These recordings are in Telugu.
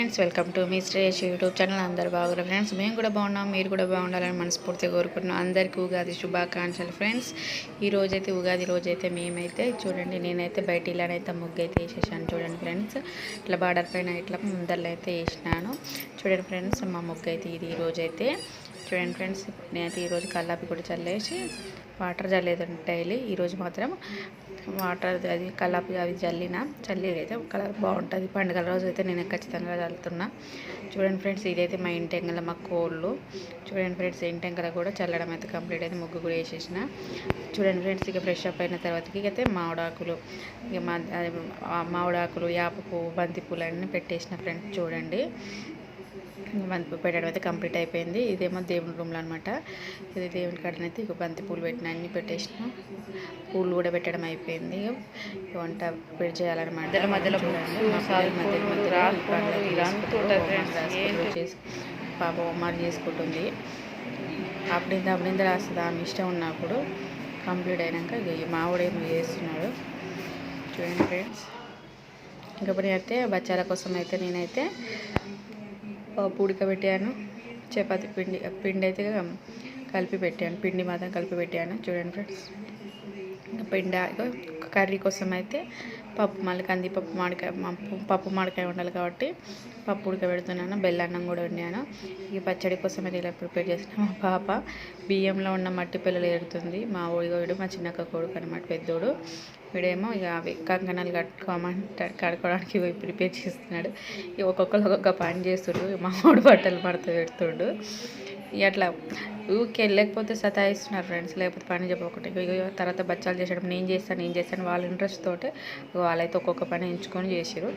ఫ్రెండ్స్ వెల్కమ్ టు మీ శ్రేష్ యూట్యూబ్ ఛానల్. అందరు బాగున్నారు ఫ్రెండ్స్? మేము కూడా బాగున్నాం మీరు కూడా బాగుండాలని మనస్ఫూర్తిగా కోరుకుంటున్నాం. అందరికీ ఉగాది శుభాకాంక్షలు ఫ్రెండ్స్. ఈ రోజైతే ఉగాది రోజైతే మేమైతే చూడండి నేనైతే బయట ఇలానైతే ముగ్గు అయితే వేసేసాను. చూడండి ఫ్రెండ్స్ ఇట్లా బార్డర్ పైన ఇట్లా ముందరలో అయితే వేసినాను. చూడండి ఫ్రెండ్స్ మా ముగ్గు అయితే ఇది ఈరోజైతే చూడండి ఫ్రెండ్స్ నేనైతే ఈరోజు కల్లాపి కూడా చల్లేసి వాటర్ చల్లేదండి డైలీ. ఈరోజు మాత్రం వాటర్ అది కల్లాపి అవి చల్లిన చల్లేదైతే కలర్ బాగుంటుంది. పండుగల రోజు అయితే నేను ఖచ్చితంగా చల్లుతున్నా చూడండి ఫ్రెండ్స్ ఇదైతే మా ఇంటెంకల మా కోళ్ళు. చూడండి ఫ్రెండ్స్ ఇంటెంకల కూడా చల్లడం అయితే కంప్లీట్ అయితే ముగ్గు కూడా వేసేసిన. చూడండి ఫ్రెండ్స్ ఇక ఫ్రెష్ అప్ అయిన తర్వాతకి అయితే మామిడాకులు ఇక మా అది మామిడాకులు యాప పువ్వు బంతి పూలు అన్నీ పెట్టేసిన ఫ్రెండ్స్ చూడండి. బంతి పెట్టడం అయితే కంప్లీట్ అయిపోయింది. ఇదేమో దేవుని రూమ్లో అనమాట ఇది దేవుని కాడనైతే ఇక బంతి పూలు పెట్టిన అన్ని పెట్టేసిన. పూలు కూడా పెట్టడం అయిపోయింది. వంట ప్రిపేర్ చేయాలన్నమాట. మధ్యలో చేసి పాప హోంవర్క్ చేసుకుంటుంది. అప్పుడింత అప్పుడింత రాస్తుంది. ఆమె ఇష్టం ఉన్నప్పుడు కంప్లీట్ అయినాక ఇక ఈ మావిడ ఏమో చేస్తున్నాడు. చూడండి ఫ్రెండ్స్. ఇంకప్పుడు అయితే బచ్చాల కోసం అయితే నేనైతే పప్పు ఉడకబెట్టాను చపాతి పిండి పిండి అయితే కలిపి పెట్టాను పిండి మాత్రం కలిపి పెట్టాను. చూడండి ఫ్రెండ్స్ పిండి కర్రీ కోసం అయితే పప్పు మళ్ళీ కందిపప్పు మామిడికాయ పప్పు మామిడికాయ ఉండాలి కాబట్టి పప్పు ఉడకబెడుతున్నాను బెల్లన్నం కూడా వండాను. ఇక పచ్చడి కోసం అయితే ఇలా ప్రిపేర్ చేసిన మా పాప బియ్యంలో ఉన్న మట్టి పిల్లలు ఎడుతుంది మా ఊడిగోడు మా చిన్నక్క కొడుకు అనమాట పెద్దోడు. వీడేమో ఇక అవి కంకణాలు కట్టుకోమంట కడుకోవడానికి పోయి ప్రిపేర్ చేస్తున్నాడు. ఇక ఒక్కొక్కరు ఒక్కొక్క పని చేస్తుడు. మా బట్టలు మడత పెడుతుడు. ఇక అట్లా ఊరికే లేకపోతే సతాయిస్తున్నారు ఫ్రెండ్స్. లేకపోతే పని చెప్పకుండా ఇక తర్వాత బచ్చాలు చేసాడు నేను చేస్తాను నేను చేస్తాను వాళ్ళ ఇంట్రెస్ట్ తోటి వాళ్ళైతే ఒక్కొక్క పని ఎంచుకొని చేసారు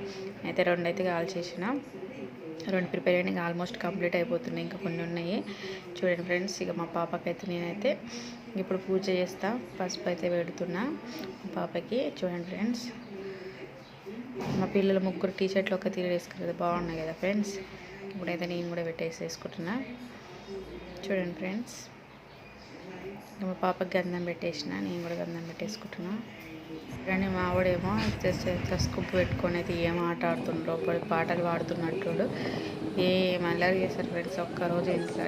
అయితే రెండైతే కాల్ చేసిన. రెండు ప్రిపేర్ అయినా ఆల్మోస్ట్ కంప్లీట్ అయిపోతున్నాయి. ఇంకా కొన్ని ఉన్నాయి. చూడండి ఫ్రెండ్స్ ఇక మా పాపకైతే నేనైతే ఇప్పుడు పూజ చేస్తా. పసుపు అయితే పెడుతున్నా. మా పాపకి చూడండి ఫ్రెండ్స్. మా పిల్లలు ముగ్గురు టీ షర్ట్లు ఒక తీరు వేసుకున్నారు బాగున్నాయి కదా ఫ్రెండ్స్. ఇప్పుడైతే నేను కూడా పెట్టేసి వేసుకుంటున్నా. చూడండి ఫ్రెండ్స్. మా పాపకి గంధం పెట్టేసిన నేను కూడా గంధం పెట్టేసుకుంటున్నా. కానీ మా ఆవిడేమో ఇట్లా పెట్టుకొని అయితే ఏం ఆట ఆడుతుండ్రో పాటలు పాడుతున్నట్టు ఏం అల్లరి చేస్తారు ఫ్రెండ్స్ ఒక్కరోజు ఇంట్లో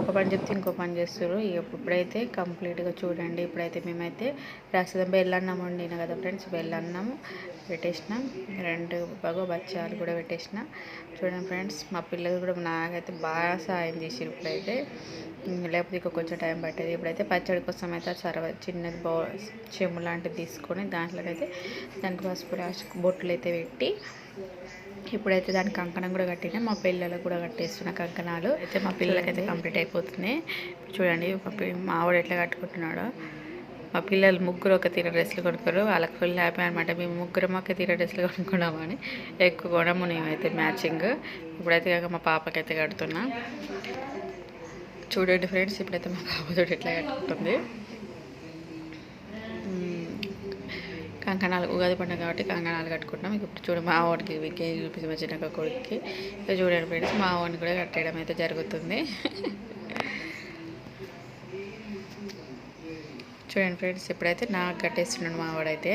ఒక పని చెప్తే ఇంకో పని చేస్తారు ఇప్పుడైతే కంప్లీట్గా చూడండి. ఇప్పుడైతే మేమైతే ప్రస్తుతం బెల్లన్నం వండిన కదా ఫ్రెండ్స్. బెల్లన్నం పెట్టేసినాం. రెండు బాగా బచ్చాలు కూడా పెట్టేసిన. చూడండి ఫ్రెండ్స్ మా పిల్లలు కూడా నాకైతే బాగా సాయం చేసారు ఇప్పుడైతే. లేకపోతే ఇక కొంచెం టైం పట్టేది. ఇప్పుడైతే పచ్చడి కోసం అయితే సర్వ చిన్నది బౌ చెమ్ము లాంటిది తీసుకొని దాంట్లోకైతే దానికి పసుపు రాసి బొట్లు అయితే పెట్టి ఇప్పుడైతే దాని కంకణం కూడా కట్టినా మా పిల్లలకు కూడా కట్టేస్తున్న కంకణాలు. అయితే మా పిల్లలకి అయితే కంప్లీట్ అయిపోతున్నాయి చూడండి మా ఆవిడ ఎట్లా కట్టుకుంటున్నాడో. మా పిల్లలు ముగ్గురు ఒక తీర డ్రెస్సులు కొనుక్కోరు వాళ్ళకి ఫుల్ హ్యాపీ అనమాట మేము ముగ్గురు ఒక తీర డ్రెస్సులు కొనుక్కున్నామని ఎక్కువ కొనము మేమైతే మ్యాచింగ్ ఇప్పుడైతే కాక మా పాపకైతే కడుతున్నా. చూడండి ఫ్రెండ్స్ ఇప్పుడైతే మా పాపతో ఎట్లా కట్టుకుంటుంది. కంకణాలు ఉగాది పండుగ కాబట్టి కంకణాలు కట్టుకుంటున్నాం. ఇప్పుడు చూడు మా వాడికి వీకే చూపించి వచ్చిన కొడుకుకి. చూడండి ఫ్రెండ్స్ మా వాడిని కూడా కట్టేయడం అయితే జరుగుతుంది. చూడండి ఫ్రెండ్స్ ఇప్పుడైతే నాకు కట్టేస్తున్నాడు మా వాడైతే.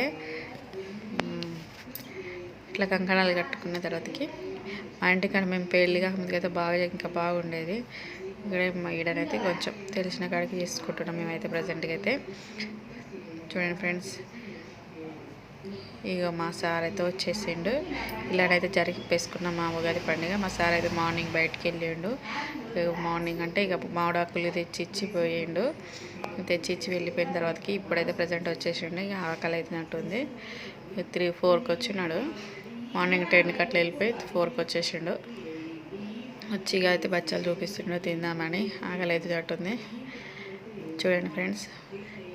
ఇట్లా కంకణాలు కట్టుకున్న తర్వాతకి మా ఇంటికాడ మేము పెళ్ళిగా అయితే బాగా ఇంకా బాగుండేది. ఇక్కడ మా ఈడనైతే కొంచెం తెలిసిన కాడికి చేసుకుంటున్నాం మేమైతే ప్రజెంట్గా అయితే. చూడండి ఫ్రెండ్స్ ఇక మా సార్ అయితే వచ్చేసిండు. ఇలానైతే జరిపేసుకున్నాం మా ఉగాది పండుగ. మా సార్ అయితే మార్నింగ్ బయటికి వెళ్ళిండు. మార్నింగ్ అంటే ఇక మామిడాకులు తెచ్చి ఇచ్చి పోయిండు. తెచ్చి ఇచ్చి వెళ్ళిపోయిన తర్వాతకి ఇప్పుడైతే ప్రజెంట్ వచ్చేసిండు. ఇక ఆకలి అవుతున్నట్టుంది త్రీ ఫోర్కి వచ్చినాడు. మార్నింగ్ టెన్కి అట్లా వెళ్ళిపోయి ఫోర్కి వచ్చేసిండు. వచ్చి ఇక అయితే బచ్చాలు చూపిస్తుండో. తిందామని ఆకలి అవుతున్నట్టుంది చూడండి ఫ్రెండ్స్.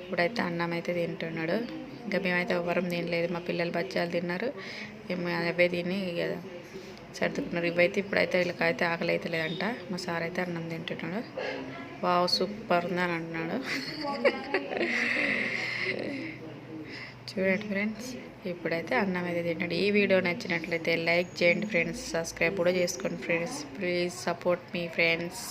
ఇప్పుడైతే అన్నం అయితే తింటున్నాడు. ఇంకా మేమైతే ఎవరం తినలేదు. మా పిల్లలు బచ్చాలు తిన్నారు. మేము అవే తిని ఇక సర్దుకున్నారు. ఇవైతే ఇప్పుడైతే వీళ్ళకైతే ఆకలి అయితే లేదంట మా సార్ అయితే అన్నం తింటున్నాడు. వావ్ సూపర్ ఉంది అని అంటున్నాడు. చూడండి ఫ్రెండ్స్ ఇప్పుడైతే అన్నం అయితే తింటాడు ఈ వీడియో నచ్చినట్లయితే లైక్ చేయండి ఫ్రెండ్స్. సబ్స్క్రైబ్ కూడా చేసుకోండి ఫ్రెండ్స్. ప్లీజ్ సపోర్ట్ మీ ఫ్రెండ్స్.